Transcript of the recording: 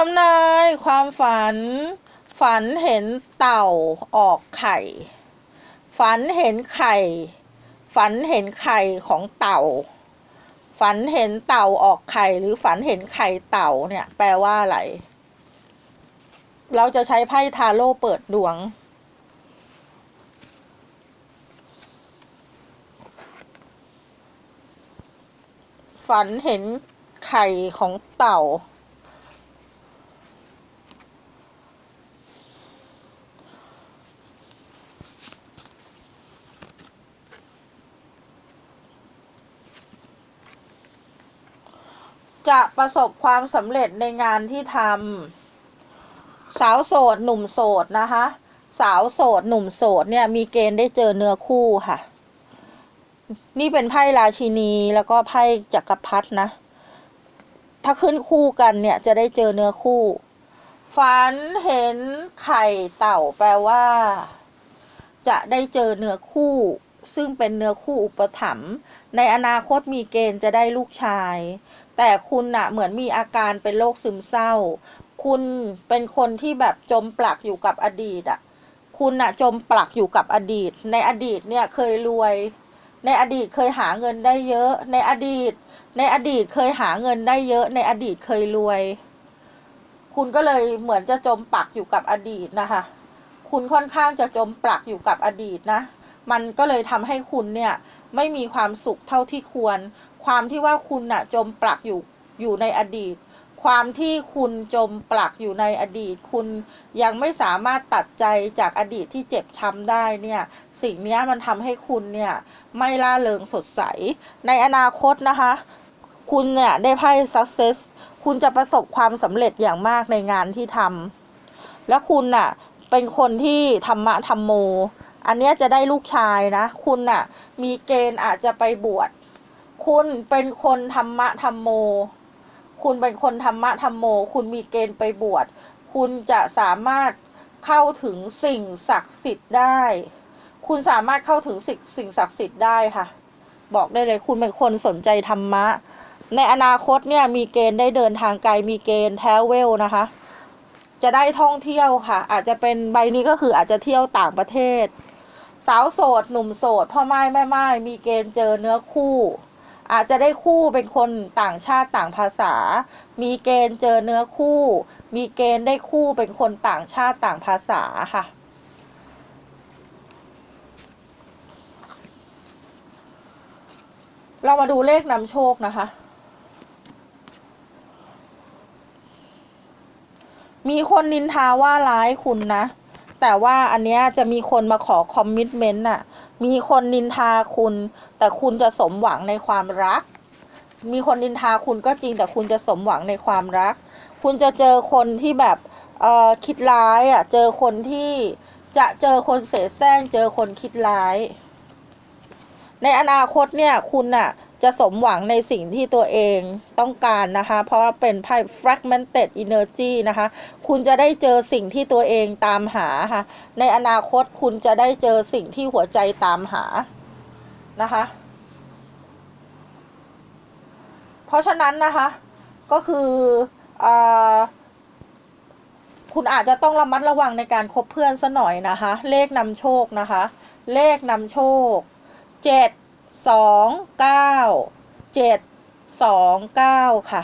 ทำนายความฝัน ฝันเห็นเต่าออกไข่ ฝันเห็นไข่ ฝันเห็นไข่ของเต่า ฝันเห็นเต่าออกไข่ หรือฝันเห็นไข่เต่าเนี่ย แปลว่าอะไร เราจะใช้ไพ่ทาโร่เปิดดวงฝันเห็นไข่ของเต่า จะประสบความสำเร็จในงานที่ทำสาวโสด หนุ่มโสดนะคะ สาวโสด หนุ่มโสดเนี่ยมีเกณฑ์ได้เจอเนื้อคู่ค่ะ นี่เป็นไพ่ราชินีแล้วก็ไพ่จักรพรรดินะ ถ้าขึ้นคู่กันเนี่ยจะได้เจอเนื้อคู่ ฝันเห็นไข่เต่าแปลว่า จะได้เจอเนื้อคู่ ซึ่งเป็นเนื้อคู่อุปถัมภ์ในอนาคตมีเกณฑ์จะได้ลูกชาย แต่คุณน่ะเหมือนมีอาการเป็นโรคซึมเศร้า คุณเป็นคนที่แบบจมปลักอยู่กับอดีตอะคุณน่ะจมปลักอยู่กับอดีต ในอดีตเนี่ยเคยรวย ในอดีตเคยหาเงินได้เยอะ ในอดีต ในอดีตเคยหาเงินได้เยอะ ในอดีตเคยรวย คุณก็เลยเหมือนจะจมปลักอยู่กับอดีตนะคะ คุณค่อนข้างจะจมปลักอยู่กับอดีตนะ มันก็เลยทำให้คุณเนี่ยไม่มีความสุขเท่าที่ควร ความที่ว่าคุณน่ะจมปลักอยู่อยู่ในอดีต ความที่คุณจมปลักอยู่ในอดีต คุณยังไม่สามารถตัดใจจากอดีตที่เจ็บช้ำได้เนี่ย สิ่งนี้มันทำให้คุณเนี่ยไม่ล่าเริงสดใส ในอนาคตนะคะ คุณเนี่ยได้ไพ่ success คุณจะประสบความสำเร็จอย่างมากในงานที่ทำและคุณน่ะเป็นคนที่ธรรมะธรรมโม อันเนี้ยจะได้ลูกชายนะ คุณน่ะมีเกณฑ์อาจจะไปบวช คุณเป็นคนธรรมะธรรมโม คุณเป็นคนธรรมะธรรมโม คุณมีเกณฑ์ไปบวช คุณจะสามารถเข้าถึงสิ่งศักดิ์สิทธิ์ได้ คุณสามารถเข้าถึงสิ่งสิ่งศักดิ์สิทธิ์ได้ค่ะ บอกได้เลยคุณเป็นคนสนใจธรรมะ ในอนาคตเนี่ยมีเกณฑ์ได้เดินทางไกล มีเกณฑ์แทเวลนะคะ จะได้ท่องเที่ยวค่ะ อาจจะเป็นใบนี้ก็คืออาจจะเที่ยวต่างประเทศ สาวโสด หนุ่มโสด พ่อไม้แม่ไม้มีเกณฑ์เจอเนื้อคู่ อาจจะได้คู่เป็นคนต่างชาติต่างภาษา มีเกณฑ์เจอเนื้อคู่ มีเกณฑ์ได้คู่เป็นคนต่างชาติต่างภาษาค่ะ เรามาดูเลขนำโชคนะคะ มีคนนินทาว่าร้ายคุณนะ แต่ว่าอันเนี้ยจะมีคนมาขอคอมมิชเมนต์น่ะ มีคนนินทาคุณ แต่คุณจะสมหวังในความรัก มีคนนินทาคุณก็จริง แต่คุณจะสมหวังในความรัก คุณจะเจอคนที่แบบเอ่อคิดร้ายอะ เจอคนที่จะเจอคนเสแสร้ง เจอคนคิดร้าย ในอนาคตเนี่ยคุณอะ จะสมหวังในสิ่งที่ตัวเองต้องการนะคะ เพราะเป็นไพ่ fragmented energy นะคะ คุณจะได้เจอสิ่งที่ตัวเองตามหาค่ะ ในอนาคตคุณจะได้เจอสิ่งที่หัวใจตามหานะคะ เพราะฉะนั้นนะคะ ก็คืออคุณอาจจะต้องระมัดระวังในการคบเพื่อนซะหน่อยนะคะ เลขนำโชคนะคะ เลขนำโชคเจ็ด สองเก้าเจ็ดสองเก้าค่ะ